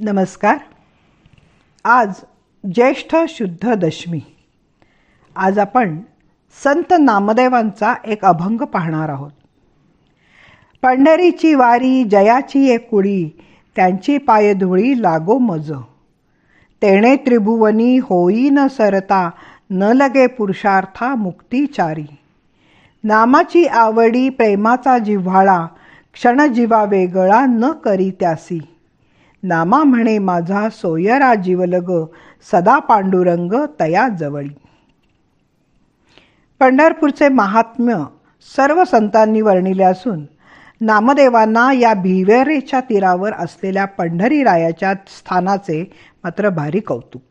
नमस्कार. आज ज्येष्ठ शुद्ध दशमी. आज आपण संत नामदेवांचा एक अभंग पाहणार आहोत. पंढरीची वारी जयाची एक कुळी त्यांची पायधुळी लागो मज. तेणे त्रिभुवनी होई न सरता न लगे पुरुषार्था मुक्तिचारी नामाची आवडी प्रेमाचा जिव्हाळा क्षणजीवा वेगळा न करी त्यासी. नामा म्हणे माझा सोयरा जीवलग सदा पांडुरंग तया जवळी. पंढरपूरचे महात्म्य सर्व संतांनी वर्णिले असून नामदेवांना या भिवेरेच्या तीरावर असलेल्या पंढरीरायाच्या स्थानाचे मात्र भारी कौतुक.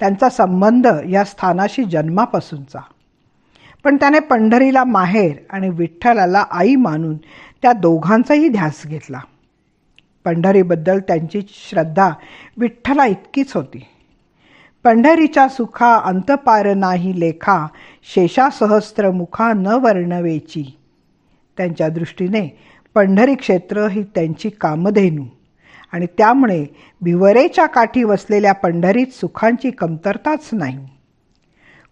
त्यांचा संबंध या स्थानाशी जन्मापासूनचा. पण त्याने पंढरीला माहेर आणि विठ्ठलाला आई मानून त्या दोघांचाही ध्यास घेतला. पंढरीबद्दल त्यांची श्रद्धा विठ्ठला इतकीच होती. पंढरीच्या सुखा अंतपार नाही लेखा शेषासहस्त्र मुखा न वर्णवेची. त्यांच्या दृष्टीने पंढरी क्षेत्र ही त्यांची कामधेनू आणि त्यामुळे भिवरेच्या काठी वसलेल्या पंढरीत सुखांची कमतरताच नाही.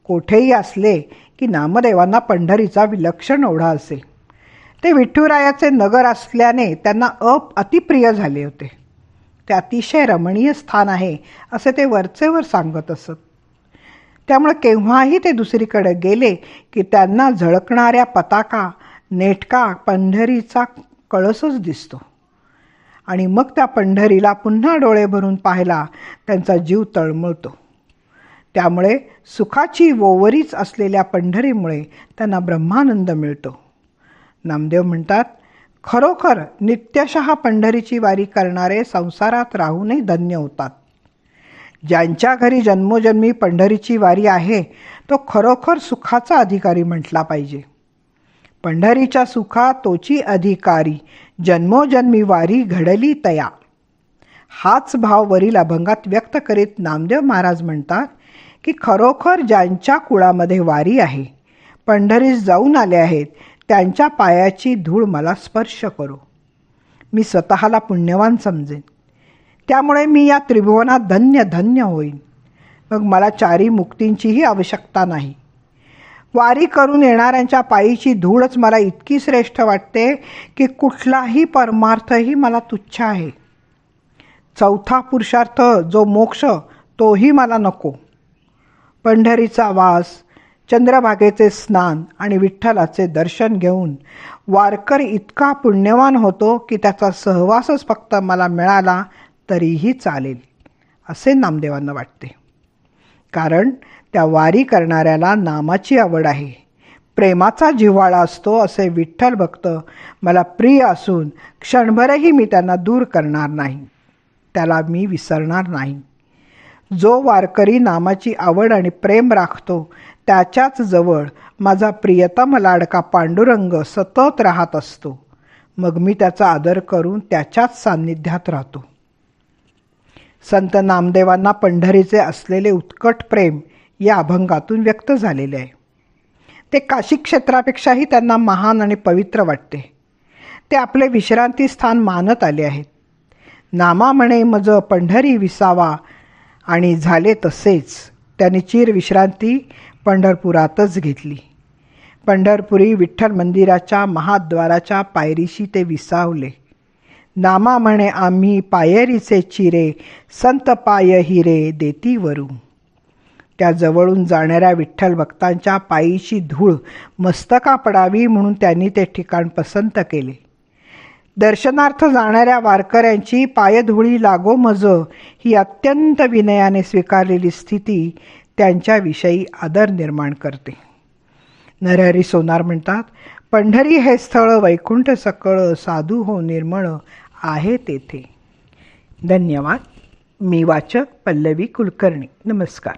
कोठेही असले की नामदेवांना पंढरीचा विलक्षण ओढा असे ते विठ्ठुरायाचे नगर असल्याने त्यांना अप अतिप्रिय झाले होते. ते अतिशय रमणीय स्थान आहे असे ते वरचेवर सांगत असत. त्यामुळे केव्हाही ते दुसरीकडे गेले की त्यांना झळकणाऱ्या पताका नेटका पंढरीचा कळसच दिसतो. आणि मग त्या पंढरीला पुन्हा डोळे भरून पाहायला त्यांचा जीव तळमळतो. त्यामुळे सुखाची वोवरीच असलेल्या पंढरीमुळे त्यांना ब्रह्मानंद मिळतो. नामदेव म्हणतात खरोखर नित्यशः पंढरीची वारी करणारे संसारात राहूनही धन्य होतात. ज्यांच्या घरी जन्मोजन्मी पंढरीची वारी आहे तो खरोखर सुखाचा अधिकारी म्हटला पाहिजे. पंढरीच्या सुखा तोची अधिकारी जन्मोजन्मी वारी घडली तया. हाच भाव वरील अभंगात व्यक्त करीत नामदेव महाराज म्हणतात की खरोखर ज्यांच्या कुळामध्ये वारी आहे पंढरीस जाऊन आले आहेत त्यांच्या पायाची धूळ मला स्पर्श करो. मी स्वतःला पुण्यवान समजेन. त्यामुळे मी या त्रिभुवनात धन्य धन्य होईन. मग मला चारी मुक्तींचीही आवश्यकता नाही. वारी करून येणाऱ्यांच्या पायीची धूळच मला इतकी श्रेष्ठ वाटते की कुठलाही परमार्थही मला तुच्छ आहे. चौथा पुरुषार्थ जो मोक्ष तोही मला नको. पंढरीचा वास चंद्रभागेचे स्नान आणि विठ्ठलाचे दर्शन घेऊन वारकरी इतका पुण्यवान होतो की त्याचा सहवासच फक्त मला मिळाला तरीही चालेल असे नामदेवांना वाटते. कारण त्या वारी करणाऱ्याला नामाची आवड आहे. प्रेमाचा जिव्हाळा असतो असे विठ्ठल भक्त मला प्रिय असून क्षणभरही मी त्यांना दूर करणार नाही. त्याला मी विसरणार नाही. जो वारकरी नामाची आवड आणि प्रेम राखतो त्याच्याच जवळ माझा प्रियतम लाडका पांडुरंग सतत राहत असतो. मग मी त्याचा आदर करून त्याच्याच सान्निध्यात राहतो. संत नामदेवांना पंढरीचे असलेले उत्कट प्रेम या अभंगातून व्यक्त झालेले आहे. ते काशी क्षेत्रापेक्षाही त्यांना महान आणि पवित्र वाटते. ते आपले विश्रांती स्थान मानत आले आहेत. नामा म्हणे मज पंढरी विसावा आणि झाले तसेच. त्यांनी चिर विश्रांती पंढरपुरातच घेतली. पंढरपुरी विठ्ठल मंदिराच्या महाद्वाराच्या पायरीशी ते विसावले. नामा म्हणे आम्ही पायरीचे चिरे संत पाय हिरे देती वरू त्या जवळून जाणाऱ्या विठ्ठल भक्तांच्या पायीची धूळ मस्तका पडावी म्हणून त्यांनी ते ठिकाण पसंत केले. दर्शनार्थ जाणाऱ्या वारकऱ्यांची पायधुळी लागो मज ही अत्यंत विनयाने स्वीकारलेली स्थिती त्यांच्याविषयी आदर निर्माण करते. नरहरी सोनार म्हणतात पंढरी हे स्थळ वैकुंठ सकळ साधू हो निर्मळ आहे तेथे. धन्यवाद. मी वाचक पल्लवी कुलकर्णी. नमस्कार.